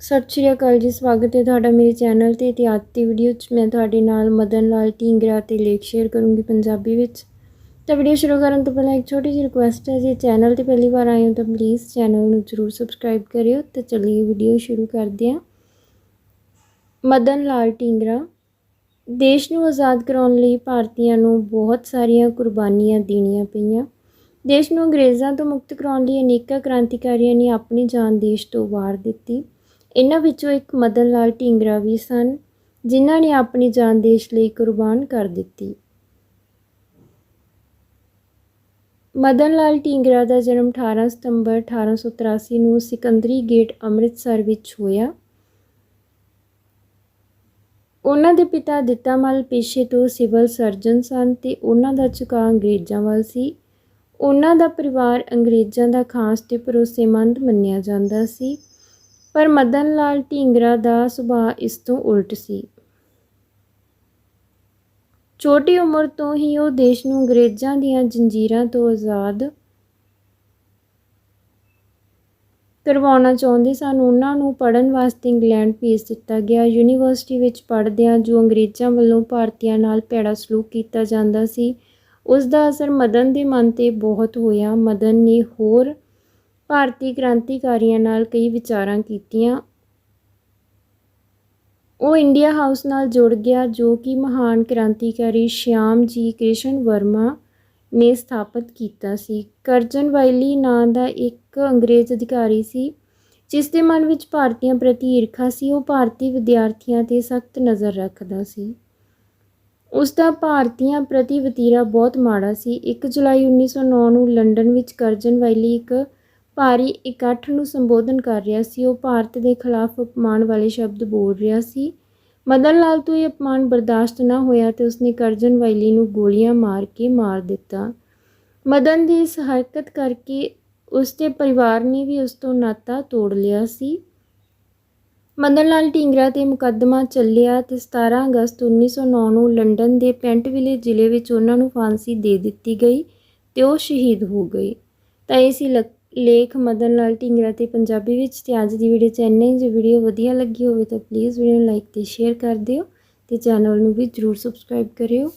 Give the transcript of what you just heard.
ਸਤਿ ਸ਼੍ਰੀ ਅਕਾਲ ਜੀ, ਸਵਾਗਤ ਹੈ ਤੁਹਾਡਾ ਮੇਰੇ ਚੈਨਲ ਤੇ ਇਤਿਹਾਸ ਦੀ ਵੀਡੀਓ 'ਚ ਮੈਂ ਤੁਹਾਡੇ ਨਾਲ ਮਦਨ ਲਾਲ ਢੀਂਗਰਾ ਤੇ ਲੇਖ ਸ਼ੇਅਰ ਕਰੂੰਗੀ ਪੰਜਾਬੀ ਵਿੱਚ। ਤਾਂ ਵੀਡੀਓ ਸ਼ੁਰੂ ਕਰਨ ਤੋਂ ਪਹਿਲਾਂ ਇੱਕ ਛੋਟੀ ਜਿਹੀ ਰਿਕੁਐਸਟ ਹੈ, ਜੇ ਚੈਨਲ ਤੇ ਪਹਿਲੀ ਵਾਰ ਆਏ ਹੋ ਤਾਂ ਪਲੀਜ਼ ਚੈਨਲ ਨੂੰ ਜ਼ਰੂਰ ਸਬਸਕ੍ਰਾਈਬ ਕਰਿਓ। ਤੇ ਚਲਿਏ ਵੀਡੀਓ ਸ਼ੁਰੂ ਕਰਦੇ ਹਾਂ। ਮਦਨ ਲਾਲ ਢੀਂਗਰਾ, ਦੇਸ਼ ਨੂੰ ਆਜ਼ਾਦ ਕਰਾਉਣ ਲਈ ਭਾਰਤੀਆਂ ਨੂੰ ਬਹੁਤ ਸਾਰੀਆਂ ਕੁਰਬਾਨੀਆਂ ਦੇਣੀਆਂ ਪਈਆਂ। ਦੇਸ਼ ਨੂੰ ਅੰਗਰੇਜ਼ਾਂ ਤੋਂ ਮੁਕਤ ਕਰਾਉਣ ਲਈ ਅਨੇਕਾਂ ਕ੍ਰਾਂਤੀਕਾਰੀਆਂ ਨੇ ਆਪਣੀ ਜਾਨ ਦੇਸ਼ ਤੋਂ ਵਾਰ ਦਿੱਤੀ। ਇਹਨਾਂ ਵਿੱਚੋਂ ਇੱਕ ਮਦਨ ਲਾਲ ਢੀਂਗਰਾ ਵੀ ਸਨ, ਜਿਨ੍ਹਾਂ ਨੇ ਆਪਣੀ ਜਾਨ ਦੇਸ਼ ਲਈ ਕੁਰਬਾਨ ਕਰ ਦਿੱਤੀ। ਮਦਨ ਲਾਲ ਢੀਂਗਰਾ ਦਾ ਜਨਮ 18 ਸਤੰਬਰ 1883 ਨੂੰ ਸਿਕੰਦਰੀ ਗੇਟ ਅੰਮ੍ਰਿਤਸਰ ਵਿੱਚ ਹੋਇਆ। ਉਹਨਾਂ ਦੇ ਪਿਤਾ ਦਿੱਤਾ ਦਿੱਤਾਮਲ ਪੇਸ਼ੇ ਤੋਂ ਸਿਵਲ ਸਰਜਨ ਸਨ ਤੇ ਉਹਨਾਂ ਦਾ ਝੁਕਾਅ ਅੰਗਰੇਜ਼ਾਂ ਵੱਲ ਸੀ। ਉਹਨਾਂ ਦਾ ਪਰਿਵਾਰ ਅੰਗਰੇਜ਼ਾਂ ਦਾ ਖਾਸ ਤੇ ਭਰੋਸੇਮੰਦ ਮੰਨਿਆ ਜਾਂਦਾ ਸੀ। ਪਰ ਮਦਨ ਲਾਲ ਢੀਂਗਰਾ ਦਾ ਸੁਭਾਅ ਇਸ ਤੋਂ ਉਲਟ ਸੀ। ਛੋਟੀ ਉਮਰ ਤੋਂ ਹੀ ਉਹ ਦੇਸ਼ ਨੂੰ ਅੰਗਰੇਜ਼ਾਂ ਦੀਆਂ ਜੰਜੀਰਾਂ ਤੋਂ ਆਜ਼ਾਦ ਕਰਵਾਉਣਾ ਚਾਹੁੰਦੇ ਸਨ। ਉਹਨਾਂ ਨੂੰ ਪੜਨ ਵਾਸਤੇ ਇੰਗਲੈਂਡ ਭੇਜ ਦਿੱਤਾ ਗਿਆ। ਯੂਨੀਵਰਸਿਟੀ ਵਿੱਚ ਪੜ੍ਹਦਿਆਂ ਜੋ ਅੰਗਰੇਜ਼ਾਂ ਵੱਲੋਂ ਭਾਰਤੀਆਂ ਨਾਲ ਭੈੜਾ ਸਲੂਕ ਕੀਤਾ ਜਾਂਦਾ ਸੀ, ਉਸ ਦਾ ਅਸਰ ਮਦਨ ਦੇ ਮਨ ਤੇ ਬਹੁਤ ਹੋਇਆ। ਮਦਨ ਨੇ ਹੋਰ ਭਾਰਤੀ ਕ੍ਰਾਂਤੀਕਾਰੀਆਂ ਨਾਲ ਕਈ ਵਿਚਾਰਾਂ ਕੀਤੀਆਂ। ਉਹ ਇੰਡੀਆ ਹਾਊਸ ਨਾਲ ਜੁੜ ਗਿਆ, ਜੋ ਕਿ ਮਹਾਨ ਕ੍ਰਾਂਤੀਕਾਰੀ ਸ਼ਿਆਮ ਜੀ ਕ੍ਰਿਸ਼ਨ ਵਰਮਾ ਨੇ ਸਥਾਪਿਤ ਕੀਤਾ ਸੀ। ਕਰਜਨ ਵਾਈਲੀ ਨਾਂ ਦਾ ਇੱਕ ਅੰਗਰੇਜ਼ ਅਧਿਕਾਰੀ ਸੀ, ਜਿਸ ਦੇ ਮਨ ਵਿੱਚ ਭਾਰਤੀਆਂ ਪ੍ਰਤੀ ਈਰਖਾ ਸੀ। ਉਹ ਭਾਰਤੀ ਵਿਦਿਆਰਥੀਆਂ ਤੇ ਸਖਤ ਨਜ਼ਰ ਰੱਖਦਾ ਸੀ। ਉਸ ਦਾ ਭਾਰਤੀਆਂ ਪ੍ਰਤੀ ਵਤੀਰਾ ਬਹੁਤ ਮਾੜਾ ਸੀ। 1 ਜੁਲਾਈ 1909 ਨੂੰ ਲੰਡਨ ਵਿੱਚ ਕਰਜਨ ਵਾਈਲੀ ਇੱਕ ਭਾਰੀ ਇਕੱਠ ਨੂੰ ਸੰਬੋਧਨ ਕਰ ਰਿਹਾ ਸੀ। ਉਹ ਭਾਰਤ ਦੇ ਖਿਲਾਫ ਅਪਮਾਨ ਵਾਲੇ ਸ਼ਬਦ ਬੋਲ ਰਿਹਾ ਸੀ। ਮਦਨ ਲਾਲ ਤੋਂ ਇਹ ਅਪਮਾਨ ਬਰਦਾਸ਼ਤ ਨਾ ਹੋਇਆ ਤੇ ਉਸਨੇ ਕਰਜਨ ਵਾਈਲੀ ਨੂੰ ਗੋਲੀਆਂ ਮਾਰ ਕੇ ਮਾਰ ਦਿੱਤਾ। ਮਦਨ ਦੀ ਇਸ ਹਰਕਤ ਕਰਕੇ ਉਸਦੇ ਪਰਿਵਾਰ ਨੇ ਵੀ ਉਸ ਤੋਂ ਨਾਤਾ ਤੋੜ ਲਿਆ ਸੀ। ਮਦਨ ਲਾਲ ਢੀਂਗਰਾ ਤੇ ਮੁਕੱਦਮਾ ਚੱਲਿਆ ਤੇ 17 ਅਗਸਤ 1909 ਨੂੰ ਲੰਡਨ ਦੇ ਪੈਂਟਵਿਲੇ ਜ਼ਿਲ੍ਹੇ ਵਿੱਚ ਉਹਨਾਂ ਨੂੰ ਫਾਂਸੀ ਦੇ ਦਿੱਤੀ ਗਈ ਤੇ ਉਹ ਸ਼ਹੀਦ ਹੋ ਗਏ। ਤਾਂ ਇਹ ਸੀ ਲੇਖ ਮਦਨ ਲਾਲ ਢੀਂਗਰਾ ਤੇ ਪੰਜਾਬੀ ਵਿੱਚ ਤੇ ਅੱਜ ਦੀ ਵੀਡੀਓ ਚ ਇੰਨਾ ਹੀ ਜੇ ਵੀਡੀਓ ਵਧੀਆ ਲੱਗੀ ਹੋਵੇ ਤਾਂ ਪਲੀਜ਼ ਵੀਡੀਓ ਨੂੰ ਲਾਈਕ ਤੇ ਸ਼ੇਅਰ ਕਰ ਦਿਓ ਤੇ ਚੈਨਲ ਨੂੰ ਵੀ ਜਰੂਰ ਸਬਸਕ੍ਰਾਈਬ ਕਰਿਓ।